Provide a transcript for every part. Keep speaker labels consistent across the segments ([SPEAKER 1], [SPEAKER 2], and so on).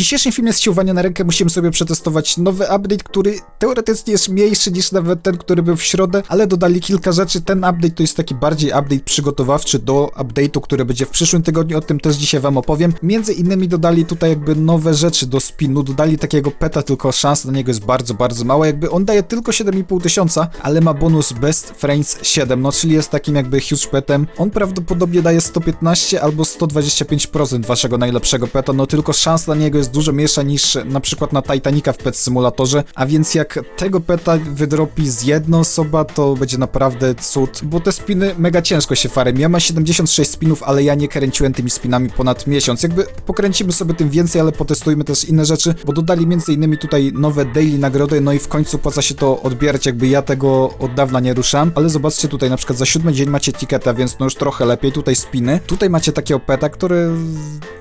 [SPEAKER 1] dzisiejszym filmie sciuwania na rękę musimy sobie przetestować nowy update, który teoretycznie jest mniejszy niż nawet ten, który był w środę, ale dodali kilka rzeczy. Ten update to jest taki bardziej update przygotowawczy do update'u, który będzie w przyszłym tygodniu, o tym też dzisiaj wam opowiem. Między innymi dodali tutaj jakby nowe rzeczy do spinu, dodali takiego peta, tylko szans na niego jest bardzo, bardzo mała, jakby on daje tylko 7,5 tysiąca, ale ma bonus Best Friends 7, no czyli jest takim jakby huge petem. On prawdopodobnie daje 115 albo 125% waszego najlepszego peta, no tylko szans na niego jest dużo mniejsza niż na przykład na Titanica w Pet Simulatorze, a więc jak tego peta wydropi z jedna osoba, to będzie naprawdę cud, bo te spiny mega ciężko się farem. Ja mam 76 spinów, ale ja nie kręciłem tymi spinami ponad miesiąc. Jakby pokręcimy sobie tym więcej, ale potestujmy też inne rzeczy, bo dodali innymi tutaj nowe daily nagrody, no i w końcu opłaca się to odbierać, jakby ja tego od dawna nie ruszam, ale zobaczcie tutaj na przykład za siódmy dzień macie tiketa, więc no już trochę lepiej, tutaj spiny. Tutaj macie takiego peta, który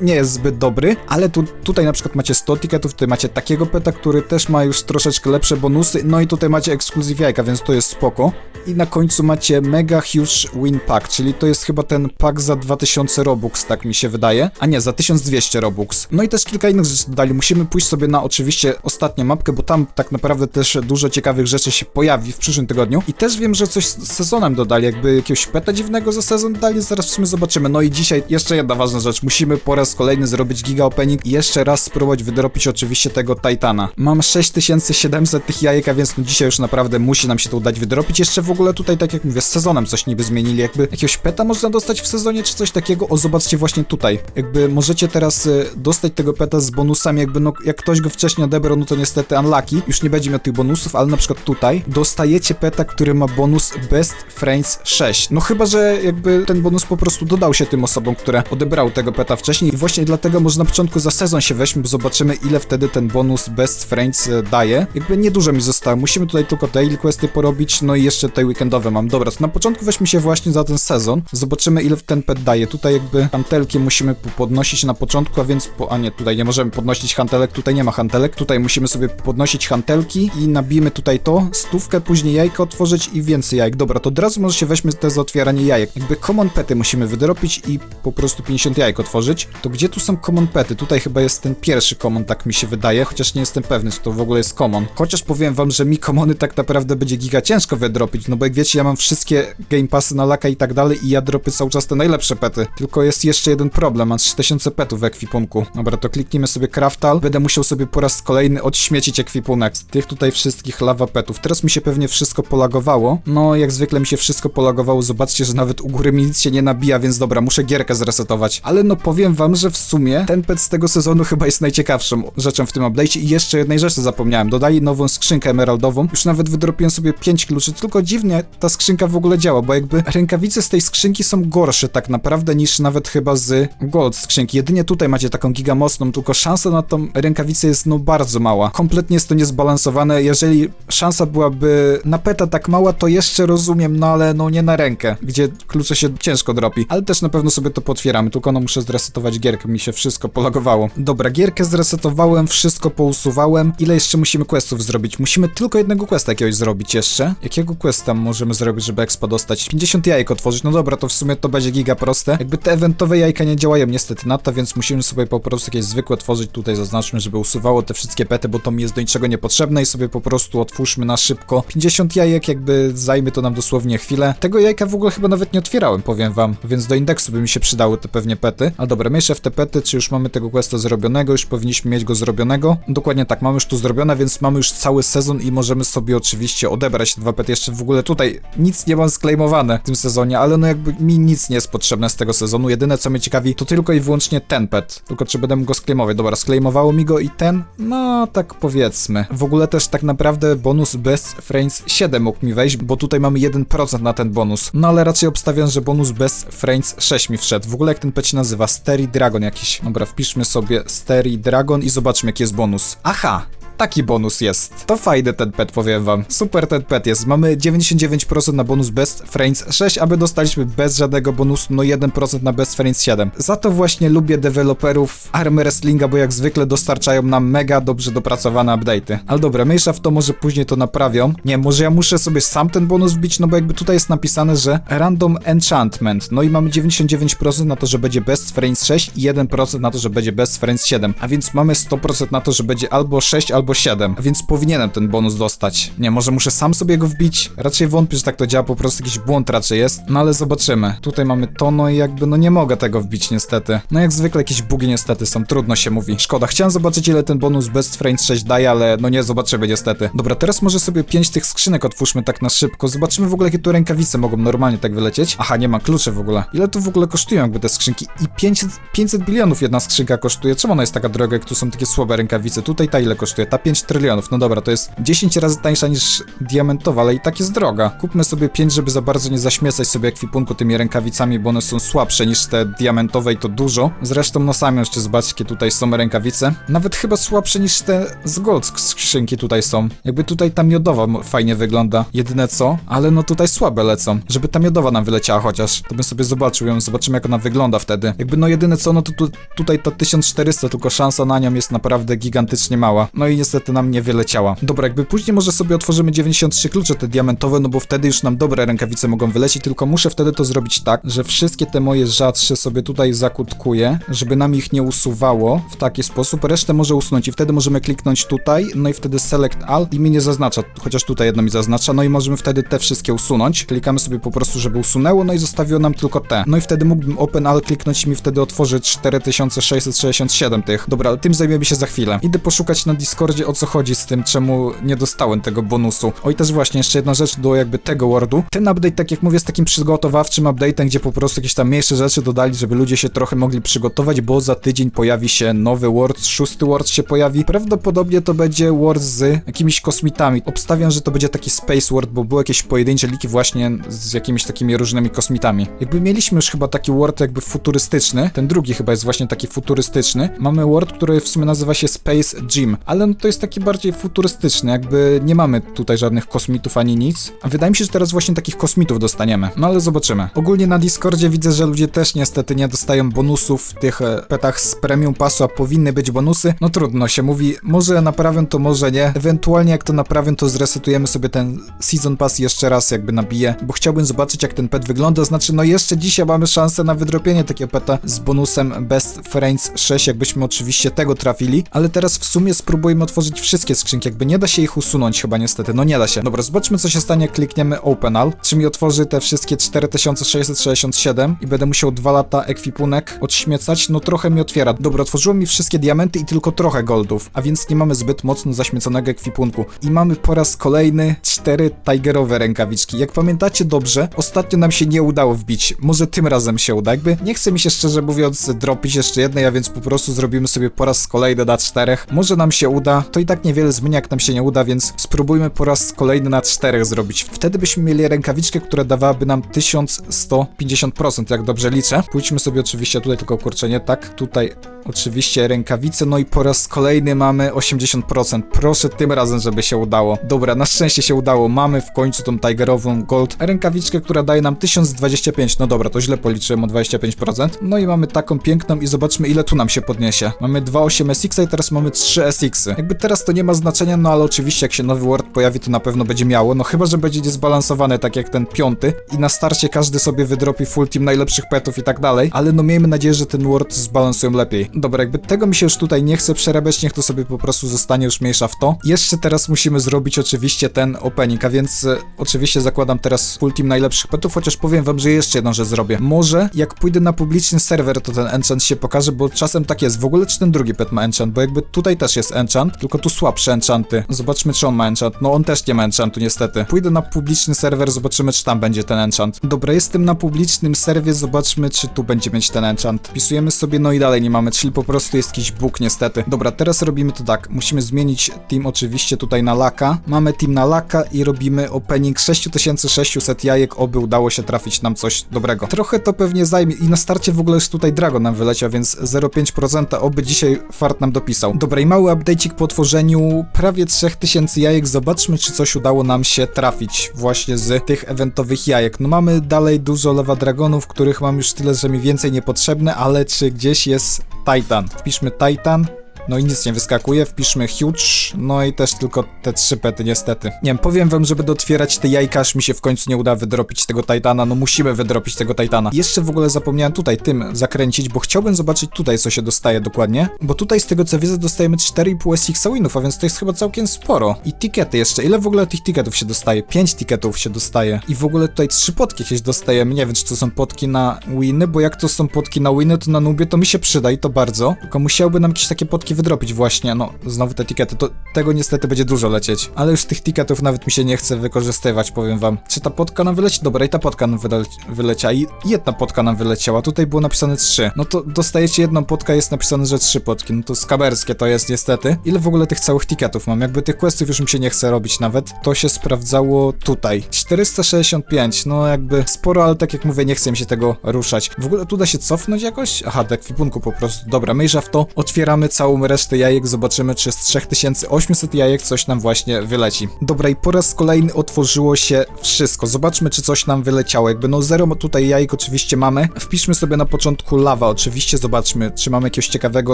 [SPEAKER 1] nie jest zbyt dobry, ale tu, tutaj na przykład macie 100 tiketów, tutaj macie takiego peta, który też ma już troszeczkę lepsze bonusy, no i tutaj macie ekskluzyw jajka, więc to jest spoko. I na końcu macie Mega Huge Win Pack, czyli to jest chyba ten pack za 2000 Robux, tak mi się wydaje. A nie, za 1200 Robux. No i też kilka innych rzeczy dodali. Musimy pójść sobie na oczywiście ostatnią mapkę, bo tam tak naprawdę też dużo ciekawych rzeczy się pojawi w przyszłym tygodniu. I też wiem, że coś z sezonem dodali, jakby jakiegoś peta dziwnego za sezon dodali, zaraz w sumie zobaczymy. No i dzisiaj jeszcze jedna ważna rzecz. Musimy po raz kolejny zrobić giga opening i jeszcze raz spróbować wydropić oczywiście tego Titana. Mam 6700 tych jajek, a więc no dzisiaj już naprawdę musi nam się to udać wydropić. Jeszcze w ogóle tutaj, tak jak mówię, z sezonem coś niby zmienili, jakby jakiegoś peta można dostać w sezonie, czy coś takiego. O, zobaczcie właśnie tutaj. Jakby możecie teraz y, dostać tego peta z bonusami, jakby no, jak ktoś go wcześniej odebrał, no to niestety unlucky, już nie będzie miał tych bonusów, ale na przykład tutaj dostajecie peta, który ma bonus Best Friends 6. No chyba, że jakby ten bonus po prostu dodał się tym osobom, które odebrały tego peta wcześniej i właśnie dlatego może na początku za sezon się weźmy, zobaczymy ile wtedy ten bonus Best Friends y, daje. Jakby niedużo mi zostało, musimy tutaj tylko daily questy porobić, no i jeszcze te weekendowe mam. Dobra, to na początku weźmy się właśnie za ten sezon, zobaczymy ile ten pet daje. Tutaj jakby hantelki musimy po- podnosić na początku, a więc po... a nie, tutaj nie możemy podnosić hantelek, tutaj nie ma hantelek. Tutaj musimy sobie podnosić hantelki i nabijmy tutaj to, stówkę, później jajko otworzyć i więcej jajek. Dobra, to od razu może się weźmy te za otwieranie jajek. Jakby common pety musimy wydropić i po prostu 50 jajek otworzyć. To gdzie tu są common pety? Tutaj chyba jest ten pierwszy common, tak mi się wydaje, chociaż nie jestem pewny, czy to w ogóle jest common. Chociaż powiem wam, że mi commony tak naprawdę będzie giga ciężko wydropić, no bo jak wiecie, ja mam wszystkie game passy na laka i tak dalej i ja dropię cały czas te najlepsze pety. Tylko jest jeszcze jeden problem, mam 3000 petów w ekwipunku. Dobra, to kliknijmy sobie craftal. Będę musiał sobie po raz kolejny odśmiecić ekwipunek z tych tutaj wszystkich lava petów. Teraz mi się pewnie wszystko polagowało. No, jak zwykle mi się wszystko polagowało. Zobaczcie, że nawet u góry mi nic się nie nabija, więc dobra, muszę gierkę zresetować. Ale no powiem wam, że w sumie ten pet z tego sezonu chyba jest najciekawszą rzeczą w tym update'cie. I jeszcze jednej rzeczy zapomniałem. Dodali nową skrzynkę emeraldową. Już nawet wydropiłem sobie 5 kluczy, tylko dziwnie ta skrzynka w ogóle działa, bo jakby rękawice z tej skrzynki są gorsze tak naprawdę niż nawet chyba z gold skrzynki. Jedynie tutaj macie taką giga mocną, tylko szansa na tą rękawicę jest no bardzo mała. Kompletnie jest to niezbalansowane. Jeżeli szansa byłaby na peta tak mała, to jeszcze rozumiem, no ale no nie na rękę, gdzie klucze się ciężko dropi. Ale też na pewno sobie to potwieramy, tylko no muszę zresetować gierkę, mi się wszystko polagowało. Dobra, gierkę zresetowałem, wszystko pousuwałem. Ile jeszcze musimy questów zrobić? Musimy tylko jednego questa jakiegoś zrobić jeszcze. Jakiego questa możemy zrobić, żeby expa dostać? 50 jajek otworzyć, no dobra, to w sumie to będzie giga proste. Jakby te eventowe jajka nie działają niestety na to, więc musimy sobie po prostu jakieś zwykłe tworzyć. Tutaj zaznaczmy, żeby usuwało te wszystkie pety, bo to mi jest do niczego niepotrzebne i sobie po prostu otwórzmy na szybko. 50 jajek, jakby zajmie to nam dosłownie chwilę. Tego jajka w ogóle chyba nawet nie otwierałem, powiem wam, więc do indeksu by mi się przydały te pewnie pety. Ale dobra, mieszę w te pety, czy już mamy tego questa zrobionego, już powinniśmy mieć go zrobionego. Dokładnie tak, mamy już tu zrobione, więc mamy już cały sezon i możemy sobie oczywiście odebrać te dwa pety. Jeszcze w ogóle tutaj nic nie mam sklejmowane w tym sezonie, ale no jakby mi nic nie jest potrzebne z tego sezonu. Jedyne co mnie ciekawi, to tylko i wyłącznie ten pet. Tylko czy będę go sklejmować. Dobra, sklejmowało mi go i ten? No, tak powiedzmy. W ogóle też tak naprawdę bonus Best Friends 7 mógł mi wejść, bo tutaj mamy 1% na ten bonus. No ale raczej obstawiam, że bonus Best Friends 6 mi wszedł. W ogóle jak ten pet się nazywa? Steri Dragon jakiś. Dobra, wpiszmy sobie Steri Dragon i zobaczmy jaki jest bonus. Aha! Taki bonus jest. To fajny ten pet, powiem wam. Super ten pet jest. Mamy 99% na bonus Best Friends 6, aby dostaliśmy bez żadnego bonusu, no 1% na Best Friends 7. Za to właśnie lubię deweloperów Army Wrestlinga, bo jak zwykle dostarczają nam mega dobrze dopracowane update'y. Ale dobra, mniejsza w to, może później to naprawią. Nie, może ja muszę sobie sam ten bonus wbić, no bo jakby tutaj jest napisane, że Random Enchantment. No i mamy 99% na to, że będzie Best Friends 6 i 1% na to, że będzie Best Friends 7. A więc mamy 100% na to, że będzie albo 6, albo 7. A więc powinienem ten bonus dostać. Nie, może muszę sam sobie go wbić? Raczej wątpię, że tak to działa, po prostu jakiś błąd raczej jest. No ale zobaczymy. Tutaj mamy to, no i jakby no nie mogę tego wbić niestety. No jak zwykle jakieś bugi niestety są, trudno się mówi. Szkoda, chciałem zobaczyć ile ten bonus Best Friends 6 daje, ale no nie zobaczymy niestety. Dobra, teraz może sobie 5 tych skrzynek otwórzmy tak na szybko. Zobaczymy w ogóle jakie tu rękawice mogą normalnie tak wylecieć. Aha, nie ma kluczy w ogóle. Ile to w ogóle kosztują jakby te skrzynki? I 500, 500 bilionów jedna skrzynka kosztuje. Czemu ona jest taka droga, jak tu są takie słabe rękawice? Tutaj ta ile kosztuje? Ta 5 trylionów. No dobra, to jest 10 razy tańsza niż diamentowa, ale i tak jest droga. Kupmy sobie 5, żeby za bardzo nie zaśmiecać sobie ekwipunku tymi rękawicami, bo one są słabsze niż te diamentowe i to dużo. Zresztą no sami jeszcze zobaczcie, jakie tutaj są rękawice. Nawet chyba słabsze niż te z gold skrzynki tutaj są. Jakby tutaj ta miodowa fajnie wygląda. Jedyne co, ale no tutaj słabe lecą. Żeby ta miodowa nam wyleciała chociaż, to bym sobie zobaczył ją, zobaczymy jak ona wygląda wtedy. Jakby no jedyne co, no to tu, tutaj ta 1400, tylko szansa na nią jest naprawdę gigantycznie mała. No i niestety nam nie wyleciała. Dobra, jakby później może sobie otworzymy 93 klucze te diamentowe, no bo wtedy już nam dobre rękawice mogą wylecieć, tylko muszę wtedy to zrobić tak, że wszystkie te moje rzadsze sobie tutaj zakutkuję, żeby nam ich nie usuwało w taki sposób. Resztę może usunąć i wtedy możemy kliknąć tutaj, no i wtedy select all i mi nie zaznacza, chociaż tutaj jedno mi zaznacza, no i możemy wtedy te wszystkie usunąć. Klikamy sobie po prostu, żeby usunęło, no i zostawiło nam tylko te. No i wtedy mógłbym open all kliknąć i mi wtedy otworzy 4667 tych. Dobra, ale tym zajmiemy się za chwilę. Idę poszukać na Discordzie o co chodzi z tym, czemu nie dostałem tego bonusu. Oj, też właśnie, jeszcze jedna rzecz do jakby tego wordu. Ten update, tak jak mówię, jest takim przygotowawczym update'em, gdzie po prostu jakieś tam mniejsze rzeczy dodali, żeby ludzie się trochę mogli przygotować, bo za tydzień pojawi się nowy word, szósty word się pojawi. Prawdopodobnie to będzie word z jakimiś kosmitami. Obstawiam, że to będzie taki space word, bo były jakieś pojedyncze liki właśnie z jakimiś takimi różnymi kosmitami. Jakby mieliśmy już chyba taki word jakby futurystyczny, ten drugi chyba jest właśnie taki futurystyczny. Mamy word, który w sumie nazywa się Space Gym, ale to jest taki bardziej futurystyczny, jakby nie mamy tutaj żadnych kosmitów ani nic. A wydaje mi się, że teraz właśnie takich kosmitów dostaniemy. No ale zobaczymy. Ogólnie na Discordzie widzę, że ludzie też niestety nie dostają bonusów w tych e, petach z premium passu, a powinny być bonusy. No trudno się mówi, może naprawię to, może nie. Ewentualnie jak to naprawię, to zresetujemy sobie ten Season Pass jeszcze raz jakby nabiję, bo chciałbym zobaczyć jak ten pet wygląda, znaczy no jeszcze dzisiaj mamy szansę na wydropienie takiego peta z bonusem Best Friends 6, jakbyśmy oczywiście tego trafili, ale teraz w sumie spróbujmy otworzyć wszystkie skrzynki, jakby nie da się ich usunąć chyba niestety, no nie da się. Dobra, zobaczmy co się stanie, klikniemy Open All, czy mi otworzy te wszystkie 4667 i będę musiał dwa lata ekwipunek odśmiecać, no trochę mi otwiera. Dobra, otworzyło mi wszystkie diamenty i tylko trochę goldów, a więc nie mamy zbyt mocno zaśmieconego ekwipunku. I mamy po raz kolejny cztery tigerowe rękawiczki. Jak pamiętacie dobrze, ostatnio nam się nie udało wbić, może tym razem się uda, jakby nie chce mi się szczerze mówiąc dropić jeszcze jednej, a więc po prostu zrobimy sobie po raz kolejny na czterech. Może nam się uda, to i tak niewiele zmienia jak nam się nie uda, więc spróbujmy po raz kolejny na czterech zrobić. Wtedy byśmy mieli rękawiczkę, która dawałaby nam 1150%, jak dobrze liczę. Pójdźmy sobie oczywiście tutaj tylko kurczenie, tak, tutaj oczywiście rękawice, no i po raz kolejny mamy 80%. Proszę tym razem, żeby się udało. Dobra, na szczęście się udało. Mamy w końcu tą Tigerową Gold rękawiczkę, która daje nam 1025. No dobra, to źle policzyłem o 25%. No i mamy taką piękną i zobaczmy ile tu nam się podniesie. Mamy 2,8 SX i teraz mamy 3 SX. -y. Jakby teraz to nie ma znaczenia, no ale oczywiście jak się nowy Word pojawi, to na pewno będzie miało. No chyba, że będzie niezbalansowany tak jak ten piąty i na starcie każdy sobie wydropi full team najlepszych petów i tak dalej, ale no miejmy nadzieję, że ten Word zbalansują lepiej. Dobra, jakby tego mi się już tutaj nie chce przerabiać, niech to sobie po prostu zostanie już mniejsza w to. Jeszcze teraz musimy zrobić oczywiście ten opening, a więc e, oczywiście zakładam teraz full team najlepszych petów, chociaż powiem wam, że jeszcze jedną rzecz zrobię. Może jak pójdę na publiczny serwer, to ten enchant się pokaże, bo czasem tak jest. W ogóle czy ten drugi pet ma enchant, bo jakby tutaj też jest enchant, tylko tu słabsze enchanty. Zobaczmy, czy on ma enchant. No on też nie ma enchantu, niestety. Pójdę na publiczny serwer, zobaczymy, czy tam będzie ten enchant. Dobra, jestem na publicznym serwie, zobaczmy, czy tu będzie mieć ten enchant. Wpisujemy sobie, no i dalej nie mamy, czyli po prostu jest jakiś bóg, niestety. Dobra, teraz robimy to tak. Musimy zmienić team oczywiście tutaj na laka. Mamy team na laka i robimy opening 6600 jajek, oby udało się trafić nam coś dobrego. Trochę to pewnie zajmie i na starcie w ogóle już tutaj Dragon nam wyleciał, więc 0,5% oby dzisiaj fart nam dopisał. Dobra i mały update'ik po otworzeniu prawie 3000 jajek zobaczmy, czy coś udało nam się trafić właśnie z tych eventowych jajek. No mamy dalej dużo lewa dragonów, których mam już tyle, że mi więcej niepotrzebne, ale czy gdzieś jest Titan? Wpiszmy Titan. No i nic nie wyskakuje, wpiszmy huge, no i też tylko te trzy pety niestety. Nie wiem, powiem wam, żeby dotwierać te jajka, aż mi się w końcu nie uda wydropić tego Titana, no musimy wydropić tego Titana. Jeszcze w ogóle zapomniałem tutaj tym zakręcić, bo chciałbym zobaczyć tutaj, co się dostaje dokładnie, bo tutaj z tego co widzę dostajemy 4,5 SX winów, a więc to jest chyba całkiem sporo. I tikety jeszcze, ile w ogóle tych tiketów się dostaje? 5 tiketów się dostaje. I w ogóle tutaj trzy potki jakieś dostajemy, nie wiem, czy to są potki na winy, bo jak to są potki na winy, to na nubie to mi się przyda i to bardzo, tylko musiałby nam jakieś takie potki wydropić właśnie, no, znowu te tikety, to tego niestety będzie dużo lecieć, ale już tych tiketów nawet mi się nie chce wykorzystywać, powiem wam. Czy ta potka nam wyleci? Dobra, i ta potka nam wyle wyleciała i jedna potka nam wyleciała, tutaj było napisane trzy. No to dostajecie jedną potkę, jest napisane, że trzy potki, no to skaberskie to jest niestety. Ile w ogóle tych całych tiketów mam? Jakby tych questów już mi się nie chce robić nawet, to się sprawdzało tutaj. 465, no jakby sporo, ale tak jak mówię, nie chce mi się tego ruszać. W ogóle tu da się cofnąć jakoś? Aha, do ekwipunku po prostu. Dobra, myjża w to, otwieramy całą resztę jajek, zobaczymy czy z 3800 jajek coś nam właśnie wyleci. Dobra i po raz kolejny otworzyło się wszystko. Zobaczmy czy coś nam wyleciało. Jakby no zero tutaj jajek oczywiście mamy. Wpiszmy sobie na początku lawa oczywiście, zobaczmy czy mamy jakiegoś ciekawego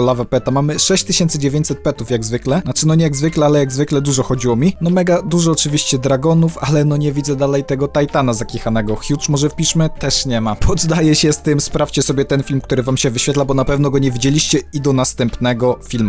[SPEAKER 1] lava peta. Mamy 6900 petów jak zwykle. Znaczy no nie jak zwykle, ale jak zwykle dużo chodziło mi. No mega dużo oczywiście dragonów, ale no nie widzę dalej tego Titana zakichanego. Huge może wpiszmy? Też nie ma. Poddaję się z tym, sprawdźcie sobie ten film, który wam się wyświetla, bo na pewno go nie widzieliście i do następnego filmu.